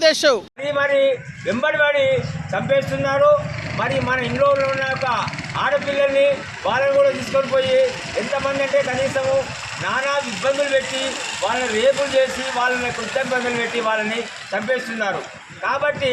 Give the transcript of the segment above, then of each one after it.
ఆంధ్రప్రదేశ్ మరి మరి చంపేస్తున్నారు. మరి మన ఇంట్లో ఉన్న యొక్క ఆడపిల్లల్ని వాళ్ళని కూడా తీసుకొని పోయి ఎంతమంది అంటే కనీసము నానా ఇబ్బందులు పెట్టి వాళ్ళని రేపులు చేసి వాళ్ళని కృత ఇబ్బందులు పెట్టి వాళ్ళని చంపేస్తున్నారు. కాబట్టి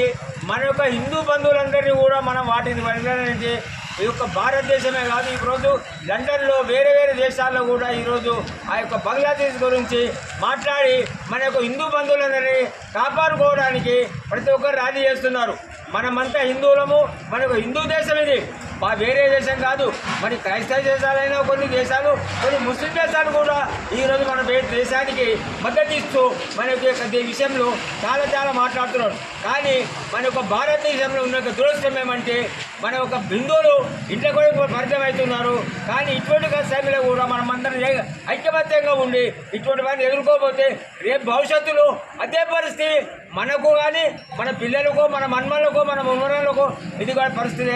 మన యొక్క హిందూ బంధువులందరినీ కూడా మనం వాటిని పరిగణించి ఈ యొక్క భారతదేశమే కాదు ఈరోజు లండన్లో వేరే వేరే దేశాల్లో కూడా ఈరోజు ఆ యొక్క బంగ్లాదేశ్ గురించి మాట్లాడి మన యొక్క హిందూ బంధువులందరినీ కాపాడుకోవడానికి ప్రతి ఒక్కరు రాజీ చేస్తున్నారు. మనమంతా హిందువులము మనకు హిందూ దేశం ఇది. మా వేరే దేశం కాదు మరి క్రైస్తవ దేశాలైనా కొన్ని దేశాలు కొన్ని ముస్లిం దేశాలు కూడా ఈరోజు మన దేశానికి మద్దతు ఇస్తూ మన యొక్క విషయంలో చాలా చాలా మాట్లాడుతున్నారు. కానీ మన యొక్క భారతదేశంలో ఉన్న యొక్క దురదృష్టం ఏమంటే మన యొక్క హిందువులు ఇంట్లో కూడా పరిచయం అవుతున్నారు కానీ ఇటువంటి సమయంలో కూడా మనం అందరం ఐక్యమత్యంగా ఉండి ఇటువంటి వారిని ఎదుర్కోకపోతే రేపు భవిష్యత్తులో అదే పరిస్థితి మనకు కానీ మన పిల్లలకు మన మన్మలకు మన ముమ్మరాలకు ఇది కూడా పరిస్థితి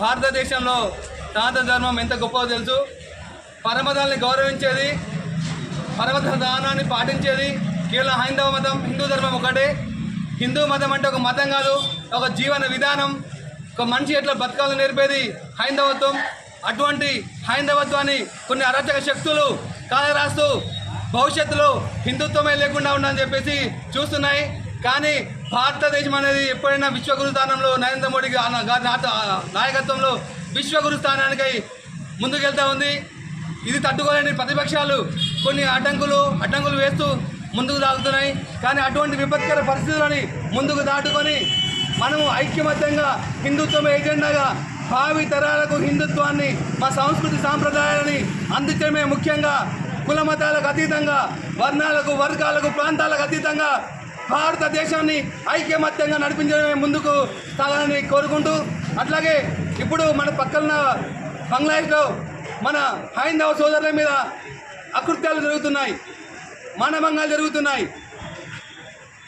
భారతదేశంలో సనాతన ధర్మం ఎంత గొప్పదో తెలుసు. పరమతాన్ని గౌరవించేది పరమత దానాన్ని పాటించేది కేవలం హైందవ మతం హిందూ ధర్మం ఒకటే. హిందూ మతం అంటే ఒక మతం కాదు ఒక జీవన విధానం. ఒక మనిషి ఎట్లా బతకాలని నేర్పేది హైందవత్వం. అటువంటి హైందవత్వాన్ని కొన్ని అరాచక శక్తులు కాలరాస్తూ భవిష్యత్తులో హిందుత్వమే లేకుండా ఉందని చెప్పేసి చూస్తున్నాయి. కానీ భారతదేశం అనేది ఎప్పుడైనా విశ్వగురు స్థానంలో నరేంద్ర మోడీ గారి నాయకత్వంలో విశ్వగురు స్థానానికై ముందుకెళ్తా ఉంది. ఇది తట్టుకోలేని ప్రతిపక్షాలు. కొన్ని అడ్డంకులు అడ్డంకులు వేస్తూ ముందుకు సాగుతున్నాయి. కానీ అటువంటి విపత్కర పరిస్థితులని ముందుకు దాటుకొని మనము ఐక్యమత్యంగా హిందుత్వం ఎజెండాగా భావి తరాలకు హిందుత్వాన్ని మా సంస్కృతి సాంప్రదాయాలని అందించడమే ముఖ్యంగా కుల మతాలకు అతీతంగా వర్ణాలకు వర్గాలకు ప్రాంతాలకు అతీతంగా భారతదేశాన్ని ఐక్యమత్యంగా నడిపించడమే ముందుకు సాగాలని కోరుకుంటూ అట్లాగే ఇప్పుడు మన పక్కన బంగ్లాదేశ్లో మన హైందవ సోదరుల మీద అకృత్యాలు జరుగుతున్నాయి మానభంగాలు జరుగుతున్నాయి.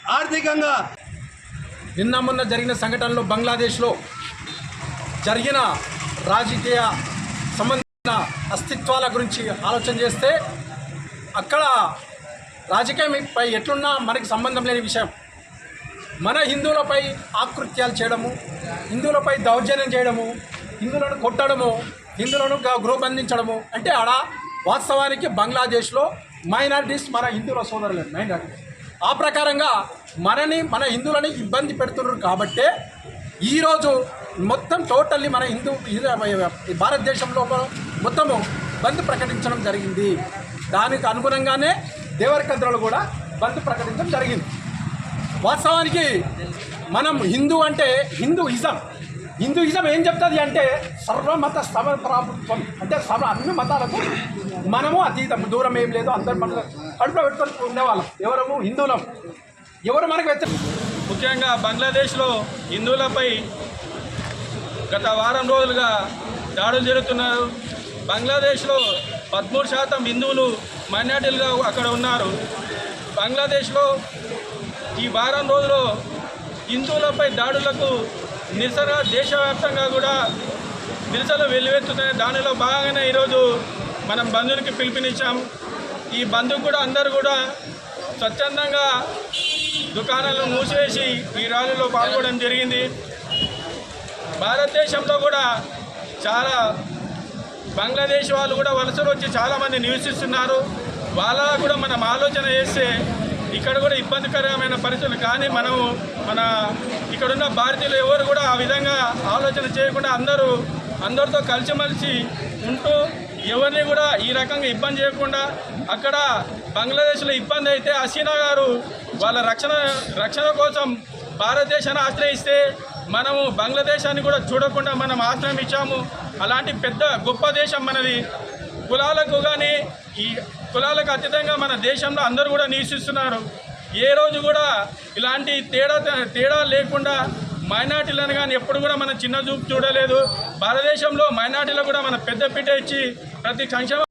ఆర్థికంగా నిన్న మొన్న జరిగిన సంఘటనలో బంగ్లాదేశ్లో జరిగిన రాజకీయ సంబంధించిన అస్తిత్వాల గురించి ఆలోచన చేస్తే అక్కడ రాజకీయంపై ఎట్లున్నా మనకి సంబంధం లేని విషయం. మన హిందువులపై ఆకృత్యాలు చేయడము హిందువులపై దౌర్జన్యం చేయడము హిందువులను కొట్టడము హిందువులను గ- గృహబంధించడము అంటే ఆడ వాస్తవానికి బంగ్లాదేశ్లో మైనారిటీస్ మన హిందువుల సోదరులు మైనారిటీస్. ఆ ప్రకారంగా మనని మన హిందువులని ఇబ్బంది పెడుతున్నారు కాబట్టే ఈరోజు మొత్తం టోటల్లీ మన హిందూ ఈ భారతదేశంలో మొత్తము బంద్ ప్రకటించడం జరిగింది. దానికి అనుగుణంగానే దేవరకంద్రలో కూడా బంద్ ప్రకటించడం జరిగింది. వాస్తవానికి మనం హిందూ అంటే హిందూయిజం. హిందూయిజం ఏం చెప్తుంది అంటే సర్వమత సమప్రాభుత్వం అంటే సర్వ అన్ని మతాలకు మనము అతీతం. దూరం ఏం లేదు అందరు మన కడుపులో పెట్టుకొని ఉండేవాళ్ళం. ఎవరము? హిందువులం. ఎవరు మనకు వ్యతిరేకం ముఖ్యంగా బంగ్లాదేశ్లో హిందువులపై గత వారం రోజులుగా దాడులు జరుగుతున్నారు. బంగ్లాదేశ్లో పదమూడు శాతం హిందువులు మైనార్టీలుగా అక్కడ ఉన్నారు. బంగ్లాదేశ్లో ఈ వారం రోజులు హిందువులపై దాడులకు నిరసనగా దేశవ్యాప్తంగా కూడా నిరసనలు వెల్లువెత్తుతున్నాయి. దానిలో భాగంగానే ఈరోజు మనం బంధువులకి పిలుపునిచ్చాం. ఈ బంధువు కూడా అందరూ కూడా స్వచ్ఛందంగా దుకాణాలను మూసివేసి ఈ ర్యాలీలో పాల్గొనడం జరిగింది. భారతదేశంలో కూడా చాలా బంగ్లాదేశ్ వాళ్ళు కూడా వలసలు వచ్చి చాలామంది నివసిస్తున్నారు వాళ్ళ కూడా మనం ఆలోచన చేస్తే ఇక్కడ కూడా ఇబ్బందికరమైన పరిస్థితులు. కానీ మనము మన ఇక్కడున్న భారతీయులు ఎవరు కూడా ఆ విధంగా ఆలోచన చేయకుండా అందరూ అందరితో కలిసిమెలిసి ఉంటూ ఎవరిని కూడా ఈ రకంగా ఇబ్బంది చేయకుండా అక్కడ బంగ్లాదేశ్లో ఇబ్బంది అయితే హసీనా గారు వాళ్ళ రక్షణ రక్షణ కోసం భారతదేశాన్ని ఆశ్రయిస్తే మనము బంగ్లాదేశాన్ని కూడా చూడకుండా మనం ఆశ్రయం ఇచ్చాము. అలాంటి పెద్ద గొప్ప దేశం మనది. కులాలకు కానీ ఈ కులాలకు అతీతంగా మన దేశంలో అందరూ కూడా నివసిస్తున్నారు. ఏ రోజు కూడా ఇలాంటి తేడా తేడా లేకుండా మైనార్టీలను కానీ ఎప్పుడు కూడా మనం చిన్న చూపు చూడలేదు. భారతదేశంలో మైనార్టీలకు కూడా మన పెద్ద పీట ఇచ్చి ప్రతి సంక్షేమ